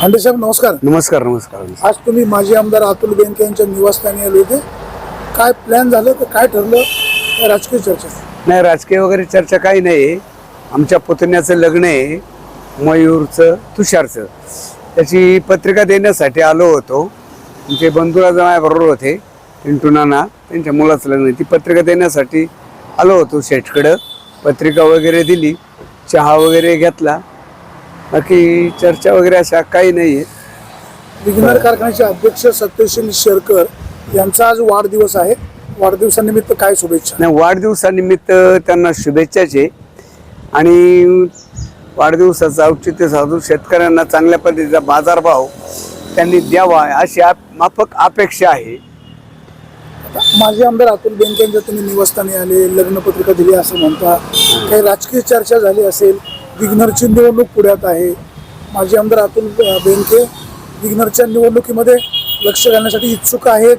हांडे साहेब नमस्कार. नमस्कार नमस्कार. आज तुम्ही माजी आमदार अतुल बेनके यांच्या निवासस्थानी आले होते. काय प्लॅन झालं तर काय ठरलं? राजकीय चर्चा नाही राजकीय वगैरे चर्चा काही नाही. आमच्या पुतण्याचं लग्न आहे. मयूरचं तुषारचं. त्याची पत्रिका देण्यासाठी आलो होतो. आमचे बंधुराज बरोबर होते. पिंटू नाना त्यांच्या मुलाचं लग्न आहे. ती पत्रिका देण्यासाठी आलो होतो शेठकडं. पत्रिका वगैरे दिली. चहा वगैरे घेतला. बाकी चर्चा वगैरे अशा काही नाही आहे विघ्नर कारखान्याचे अध्यक्ष सत्यशील शेरकर यांचा आज वाढदिवस आहे. वाढदिवसानिमित्त काय शुभेच्छा? नाही वाढदिवसानिमित्त त्यांना शुभेच्छाच आणि वाढदिवसाचं औचित्य साधून शेतकऱ्यांना चांगल्या पद्धतीचा बाजारभाव त्यांनी द्यावा अशी आप माफक अपेक्षा आहे. माजी आमदार अतुल बेनके यांच्या तुम्ही निवासस्थानी आले लग्नपत्रिका दिली असं म्हणता. काही राजकीय चर्चा झाली असेल विघ्नरची निवडणूक पुढ्यात आहे. माजी आमदार अतुल बेंके विघ्नरच्या निवडणुकीमध्ये लक्ष घालण्यासाठी इच्छुक आहेत.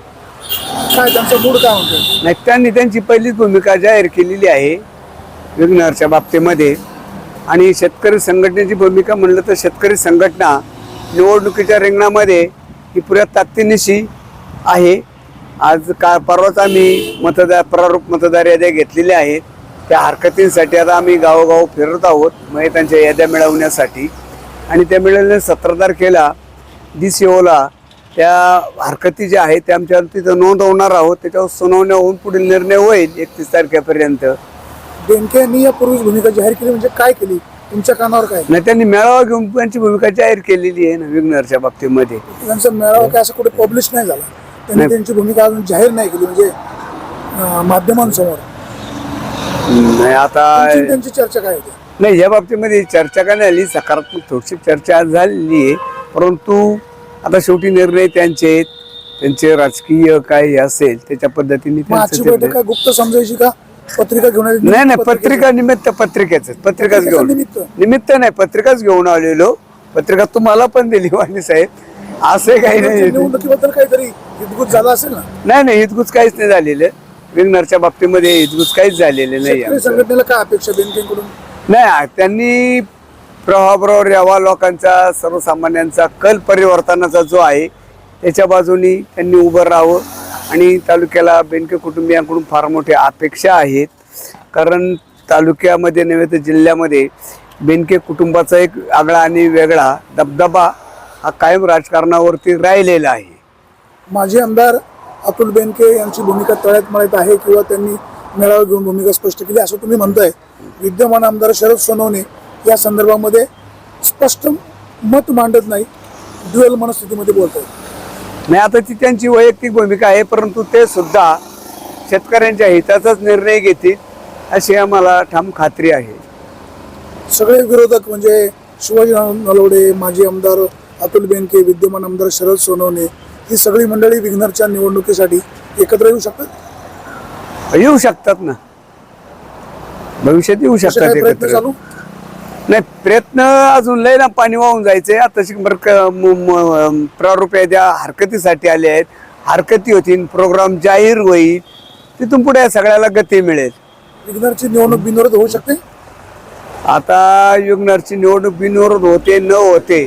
काय त्यांचा मूड काय म्हणतो नाही त्यांनी त्यांची पहिलीच भूमिका जाहीर केलेली आहे विघ्नरच्या बाबतीमध्ये. आणि शेतकरी संघटनेची भूमिका म्हणलं तर शेतकरी संघटना निवडणुकीच्या रिंगणामध्ये ही पुऱ्या ताकदीनिशी आहे. आज का परवाच आम्ही मतदार प्रारूप मतदार याद्या घेतलेल्या आहेत. त्या हरकतींसाठी आता आम्ही गावोगाव फिरत आहोत म्हणजे त्यांच्या याद्या मिळवण्यासाठी. आणि त्या मिळवल्या सतरा तारखेला डी सी ओला त्या हरकती ज्या आहेत त्या आमच्या तिथं नोंदवणार आहोत. त्याच्यावर सुनावण्या होऊन पुढील निर्णय होईल एकतीस तारखेपर्यंत. बेनके यांनी यापूर्वीच भूमिका जाहीर केली म्हणजे काय केली? तुमच्या कानावर काय? नाही त्यांनी मेळावा घेऊन त्यांची भूमिका जाहीर केलेली आहे ना विग्नरच्या बाबतीमध्ये. त्यांचा मेळावा काय असं कुठे पब्लिश नाही झाला. त्यांनी. त्यांची भूमिका अजून जाहीर नाही केली म्हणजे माध्यमांसमोर. नाही आता त्यांची चर्चा काय होती? नाही या बाबतीमध्ये चर्चा का नाही झाली सकारात्मक थोडीशी चर्चा आज झालेली आहे. परंतु आता शेवटी निर्णय त्यांचे आहेत. त्यांचे राजकीय काय असेल त्याच्या पद्धतीने मग आजची त्यांचं बैठक निर्णय- काय गुप्त समजायची का? पत्रिका घेऊन आली? नाही नाही पत्रिका निमित्त पत्रिकेच पत्रिकाच घेऊन निमित्त? निमित्त नाही पत्रिकाच घेऊन आलेलो. पत्रिका तुम्हाला पण दिली वाणी साहेब. असं काही नाही. निवडणुकीबद्दल काहीतरी हितगुज झाला असेल ना? नाही नाही हितगुज काहीच नाही झालेलं. विग्नरच्या बाबतीमध्ये हितगुज काहीच झालेलं नाही शेतकरी आमचं. संघटनेला काय अपेक्षा बेनकेकडून? नाही त्यांनी प्रवाहाबरोबर यावा लोकांचा सर्वसामान्यांचा कल परिवर्तनाचा जो आहे त्याच्या बाजूनी त्यांनी उभं राहावं आणि तालुक्याला बेनके कुटुंबियांकडून फार मोठ्या अपेक्षा आहेत. कारण तालुक्यामध्ये नव्हे तर जिल्ह्यामध्ये बेनके कुटुंबाचा एक आगळा आणि वेगळा दबदबा हा कायम राजकारणावरती राहिलेला आहे. माजी आमदार अतुल बेनके यांची भूमिका तळ्यात मळ्यात आहे किंवा त्यांनी मेळावा घेऊन भूमिका स्पष्ट केली असं तुम्ही म्हणताय. विद्यमान आमदार शरद सोनवणे या संदर्भामध्ये स्पष्ट मत मांडत नाही ड्युएल मनस्थितीमध्ये बोलत आहेत नाही आता ती त्यांची वैयक्तिक भूमिका आहे परंतु ते सुद्धा शेतकऱ्यांच्या हिताचाच निर्णय घेतील अशी आम्हाला ठाम खात्री आहे. सगळे विरोधक म्हणजे शिवाजी नलवडे माजी आमदार अतुल बेनके विद्यमान आमदार शरद सोनवणे ही सगळी मंडळी विघ्नरच्या निवडणुकीसाठी एकत्र येऊ शकतात? येऊ शकतात ना. भविष्यात येऊ शकतात एकत्र. चालू? नाही प्रयत्न अजून लय ना पाणी वाहून जायचंय. आता प्रारूप द्या हरकतीसाठी आले आहेत. हरकती होतील प्रोग्राम जाहीर होईल. तिथून पुढे सगळ्याला गती मिळेल. विघ्नरची निवडणूक बिनविरोध होऊ शकते? आता युगनरची निवडणूक बिनविरोध होते न होते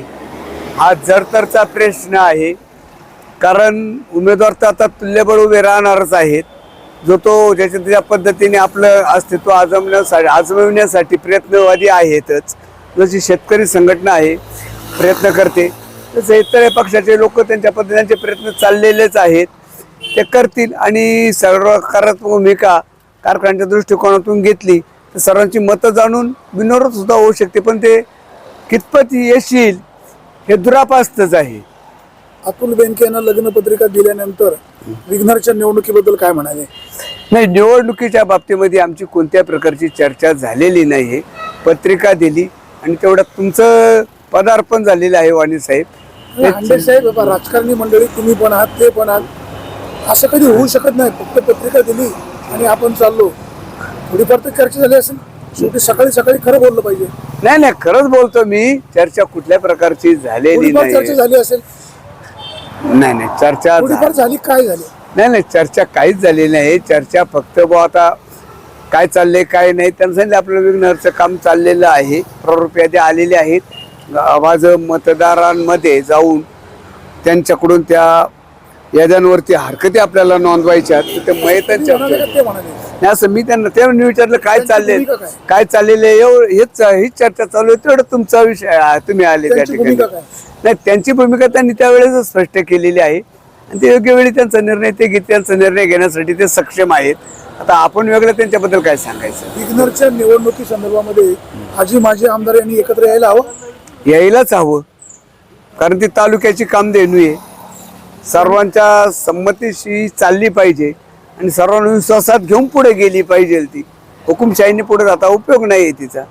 हा जरतरचा प्रश्न आहे. कारण उमेदवार तर आता तुल्यबळ उभे राहणारच आहेत. जो तो ज्याच्या त्याच्या पद्धतीने आपलं अस्तित्व आजमण्यासाठी आजमविण्यासाठी प्रयत्नवादी आहेतच. जशी शेतकरी संघटना आहे प्रयत्न करते. तसे इतर पक्षाचे लोक त्यांच्या पद्धतीने प्रयत्न चाललेलेच आहेत. ते करतील आणि सर्वकारात्मक भूमिका कारखान्याच्या दृष्टिकोनातून घेतली तर सर्वांची मतं जाणून विनोद सुद्धा होऊ शकते. पण ते कितपत येशील हे दुरापास्तच आहे. अतुल यांना लग्नपत्रिका दिल्यानंतर विघ्नरच्या निवडणुकीबद्दल काय म्हणाले? नाही निवडणुकीच्या बाबतीमध्ये आमची कोणत्या प्रकारची चर्चा झालेली नाही. आहे पत्रिका दिली आणि तेवढ्यात तुमचं पदार्पण झालेलं आहे वाणी साहेब. हांडे साहेब बाबा राजकारणी मंडळी तुम्ही पण आहात ते पण आहात. असं कधी होऊ शकत नाही फक्त पत्रिका दिली आणि आपण चाललो. थोडीफार तर चर्चा झाली असेल. शेवटी सकाळी सकाळी खरं बोललं पाहिजे. नाही नाही खरंच बोलतो मी. चर्चा कुठल्या प्रकारची झालेली थोडीफार चर्चा नाही झाली असेल. नाही नाही चर्चा थोडीफार झा- झाली काय झाली? नाही नाही चर्चा काहीच झालेली नाही. चर्चा फक्त बुवा आता काय चाललंय काय नाही त्यांना सांगितलं आपलं विघ्नरचं काम चाललेलं आहे. प्ररूप यादी आलेले आहेत. आवाज मतदारांमध्ये जाऊन त्यांच्याकडून त्या याद्यांवरती हरकती आपल्याला नोंदवायच्या आहेत, तर ते म्हणाले का ते म्हणाले. नाही असं मी त्यांना तेव्हा विचारलं काय त्यांची चालले भूमिका काय? काय चाललेलं आहे? एवढं हेच हीच चर्चा चालू आहे. तेवढं तुमचा विषय आहे, तुम्ही आले त्या त्यांची ठिकाणी. काय? नाही त्यांची भूमिका त्यांनी त्यावेळेस स्पष्ट केलेली आहे. आणि ते योग्य वेळी त्यांचा निर्णय ते घेत त्यांचा निर्णय घेण्यासाठी ते सक्षम आहेत. आता आपण वेगळं त्यांच्याबद्दल काय सांगायचं? विग्नरच्या निवडणुकी संदर्भामध्ये आजी माजी आमदार यांनी एकत्र यायला हवं? यायलाच हवं. कारण ती तालुक्याची कामधेनू आहे. सर्वांच्या संमतीशी चालली पाहिजे. आणि सर्वांना विश्वासात घेऊन पुढे गेली पाहिजे ती. हुकुमशाहीने पुढे जाता उपयोग नाही आहे तिचा.